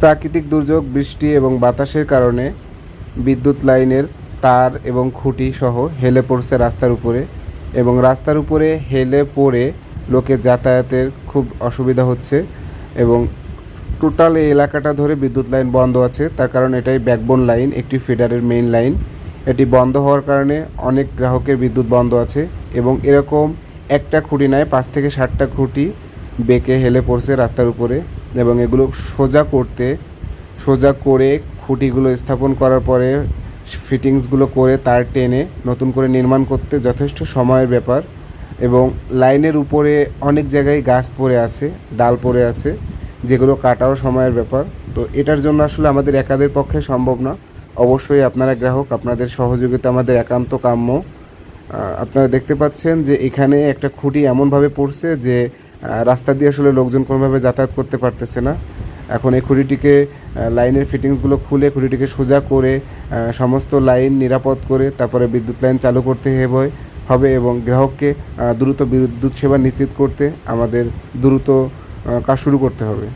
প্রাকৃতিক দুর্যোগ, বৃষ্টি এবং বাতাসের কারণে বিদ্যুৎ লাইনের তার এবং খুঁটি সহ হেলে পড়ছে রাস্তার উপরে এবং রাস্তার উপরে হেলে পড়ে লোকে যাতায়াতের খুব অসুবিধা হচ্ছে এবং টোটাল এই এলাকাটা ধরে বিদ্যুৎ লাইন বন্ধ আছে। তার কারণ এটাই ব্যাকবোন লাইন একটি ফিডারের মেইন লাইন এটি বন্ধ হওয়ার কারণে অনেক গ্রাহকের বিদ্যুৎ বন্ধ আছে এবং এরকম একটা খুঁটি নয় পাঁচ থেকে ষাটটা খুঁটি বেঁকে হেলে পড়ছে রাস্তার উপরে। এবং এগুলো সোজা করতে, সোজা করে খুঁটিগুলো স্থাপন করার পরে ফিটিংসগুলো করে তার টেনে নতুন করে নির্মাণ করতে যথেষ্ট সময়ের ব্যাপার এবং লাইনের উপরে অনেক জায়গায় গাছ পড়ে আছে, ডাল পড়ে আছে, যেগুলো কাটাও সময়ের ব্যাপার। তো এটার জন্য আসলে আমাদের একাদের পক্ষে সম্ভব না। অবশ্যই আপনারা গ্রাহক, আপনাদের সহযোগিতা আমাদের একান্ত কাম্য। আপনারা দেখতে পাচ্ছেন যে এখানে একটা খুঁটি এমনভাবে পড়ছে যে রাস্তা দিয়ে আসলে লোকজন কোনোভাবে যাতায়াত করতে পারতেছে না। এখন এই খুঁটিটিকে লাইনের ফিটিংসগুলো খুলে খুঁটিটিকে সোজা করে সমস্ত লাইন নিরাপদ করে, তারপরে বিদ্যুৎ লাইন চালু করতে হয় হবে এবং গ্রাহককে দ্রুত বিদ্যুৎ সেবা নিশ্চিত করতে আমাদের দ্রুত কাজ শুরু করতে হবে।